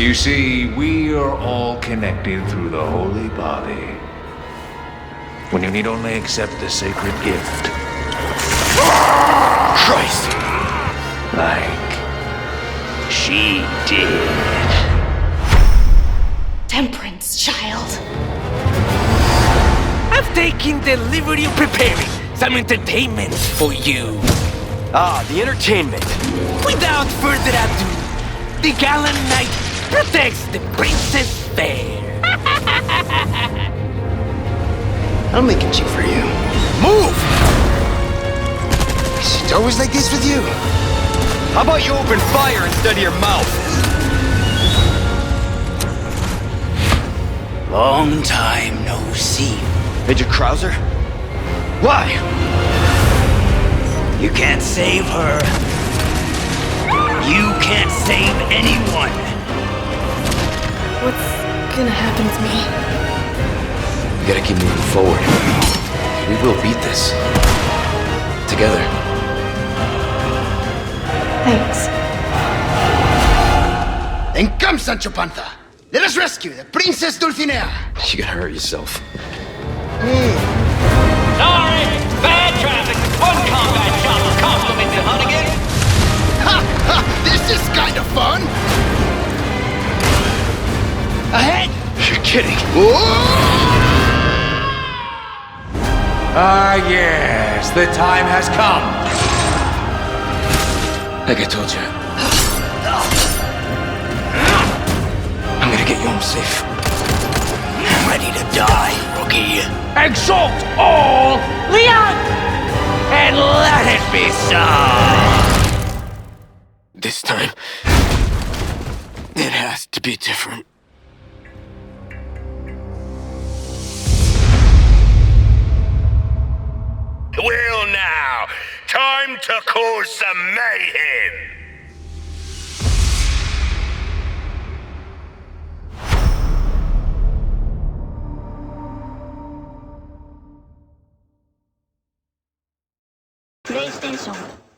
You see, we are all connected through the holy body. When you need only accept the sacred gift, Christ! like she did. Temperance, child. I've taken the liberty of preparing some entertainment for you. Ah, the entertainment. Without further ado, the gallant knight protects the princess fair. I'll make a cheap for you. Move! It's always like this with you. How about you open fire instead of your mouth? Long time no see. Major Krauser? Why? You can't save her. You can't save anyone. What's gonna happen to me? We gotta keep moving forward. We will beat this. Together. Thanks. Then come, Sancho Panza. Let us rescue the Princess Dulcinea. You gotta hurt yourself. Sorry, Ahead! You're kidding. Ah, yes, the time has come. Like I told you. I'm gonna get you home safe. I'm ready to die, rookie. Exalt all, Leon! And let it be so! This time, it has to be different. Well, now, time to cause some mayhem. PlayStation